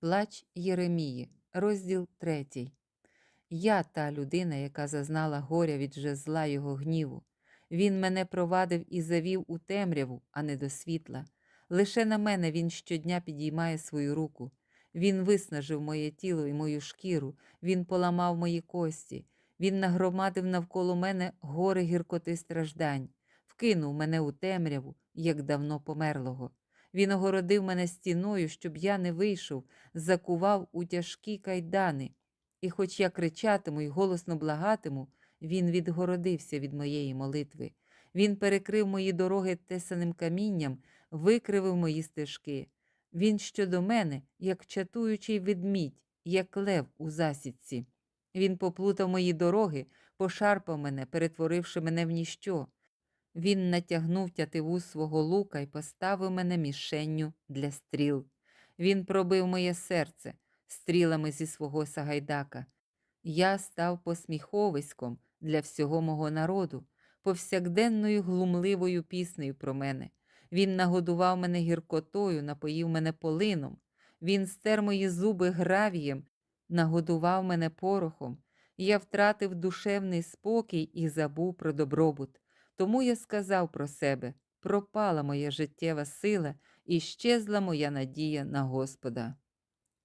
Плач Єремії, розділ 3. Я та людина, яка зазнала горя від жезла його гніву. Він мене провадив і завів у темряву, а не до світла. Лише на мене він щодня підіймає свою руку. Він виснажив моє тіло і мою шкіру, він поламав мої кості, він нагромадив навколо мене гори гіркоти страждань, вкинув мене у темряву, як давно померлого. Він огородив мене стіною, щоб я не вийшов, закував у тяжкі кайдани. І хоч я кричатиму і голосно благатиму, він відгородився від моєї молитви. Він перекрив мої дороги тесаним камінням, викривив мої стежки. Він щодо мене, як чатуючий ведмідь, як лев у засідці. Він поплутав мої дороги, пошарпав мене, перетворивши мене в ніщо. Він натягнув тятиву свого лука і поставив мене мішенню для стріл. Він пробив моє серце стрілами зі свого сагайдака. Я став посміховиськом для всього мого народу, повсякденною глумливою піснею про мене. Він нагодував мене гіркотою, напоїв мене полином. Він стер мої зуби гравієм, нагодував мене порохом. Я втратив душевний спокій і забув про добробут. Тому я сказав про себе: пропала моя життєва сила і щезла моя надія на Господа.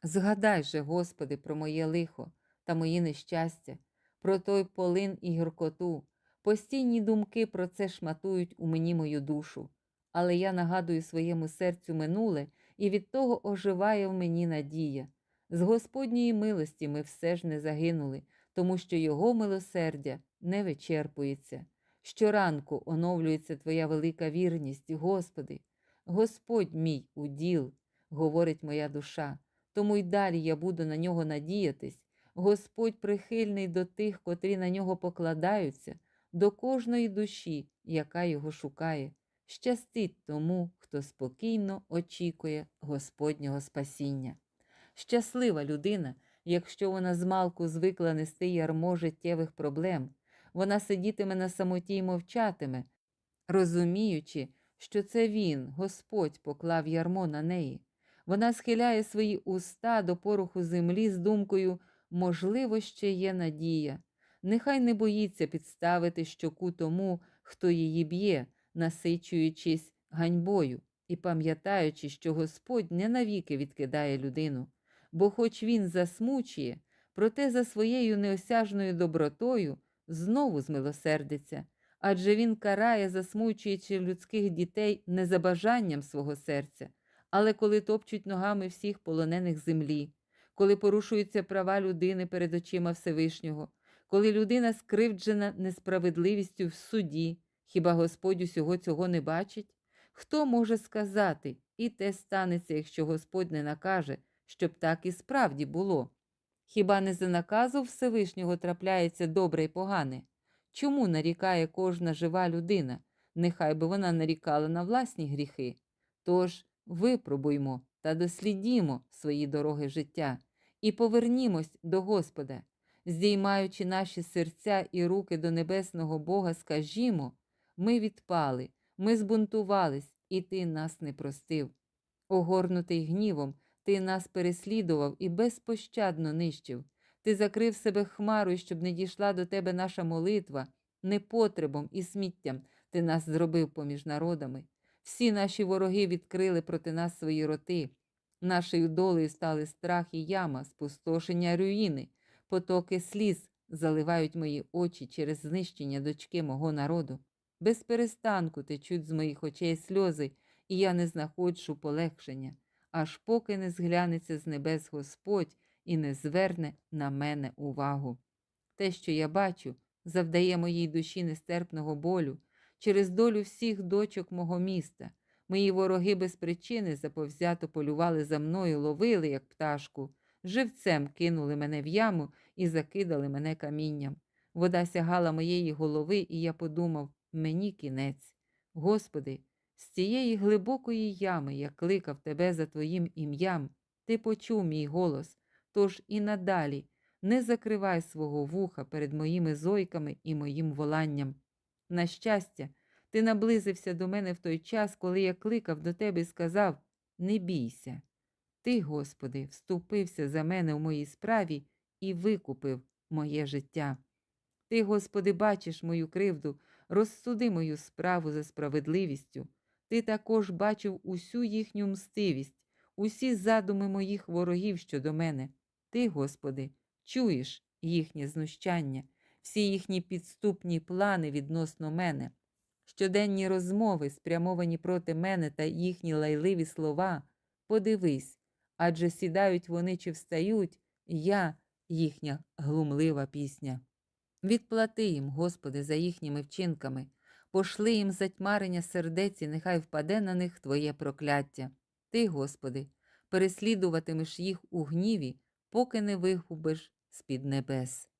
Згадай же, Господи, про моє лихо та мої нещастя, про той полин і гіркоту. Постійні думки про це шматують у мені мою душу, але я нагадую своєму серцю минуле, і від того оживає в мені надія. З Господньої милості ми все ж не загинули, тому що Його милосердя не вичерпується. Щоранку оновлюється Твоя велика вірність, Господи. Господь мій уділ, говорить моя душа, тому й далі я буду на нього надіятись. Господь прихильний до тих, котрі на нього покладаються, до кожної душі, яка його шукає. Щастить тому, хто спокійно очікує Господнього спасіння. Щаслива людина, якщо вона змалку звикла нести ярмо життєвих проблем, вона сидітиме на самоті й мовчатиме, розуміючи, що це він, Господь, поклав ярмо на неї. Вона схиляє свої уста до пороху землі з думкою можливо, ще є надія. Нехай не боїться підставити щоку тому, хто її б'є, насичуючись ганьбою і пам'ятаючи, що Господь не навіки відкидає людину, бо, хоч він засмучує, проте за своєю неосяжною добротою знову змилосердиться, адже він карає, засмучуючи людських дітей не за бажанням свого серця, але коли топчуть ногами всіх полонених землі, коли порушуються права людини перед очима Всевишнього, коли людина скривджена несправедливістю в суді, хіба Господь усього цього не бачить? Хто може сказати, і те станеться, якщо Господь не накаже, щоб так і справді було? Хіба не за наказу Всевишнього трапляється добре й погане? Чому нарікає кожна жива людина? Нехай би вона нарікала на власні гріхи. Тож випробуймо та дослідімо свої дороги життя і повернімось до Господа, здіймаючи наші серця і руки до небесного Бога, скажімо, ми відпали, ми збунтувались, і ти нас не простив. Огорнутий гнівом, ти нас переслідував і безпощадно нищив. Ти закрив себе хмарою, щоб не дійшла до тебе наша молитва, непотребом і сміттям ти нас зробив поміж народами. Всі наші вороги відкрили проти нас свої роти. Нашою долею стали страх і яма, спустошення руїни, потоки сліз заливають мої очі через знищення дочки мого народу. Без перестанку течуть з моїх очей сльози, і я не знаходжу полегшення, аж поки не зглянеться з небес Господь і не зверне на мене увагу. Те, що я бачу, завдає моїй душі нестерпного болю через долю всіх дочок мого міста. Мої вороги без причини заповзято полювали за мною, ловили, як пташку, живцем кинули мене в яму і закидали мене камінням. Вода сягала моєї голови, і я подумав мені кінець. Господи, з цієї глибокої ями я кликав Тебе за Твоїм ім'ям, Ти почув мій голос, тож і надалі не закривай свого вуха перед моїми зойками і моїм воланням. На щастя, ти наблизився до мене в той час, коли я кликав до тебе і сказав: Не бійся, Ти, Господи, вступився за мене в моїй справі і викупив моє життя. Ти, Господи, бачиш мою кривду, розсуди мою справу за справедливістю. Ти також бачив усю їхню мстивість, усі задуми моїх ворогів щодо мене. Ти, Господи, чуєш їхнє знущання, всі їхні підступні плани відносно мене, щоденні розмови, спрямовані проти мене та їхні лайливі слова. Подивись, адже сідають вони чи встають, я їхня глумлива пісня. Відплати їм, Господи, за їхніми вчинками, пошли їм затьмарення сердець, і нехай впаде на них Твоє прокляття. Ти, Господи, переслідуватимеш їх у гніві, поки не вигубиш з-під небес.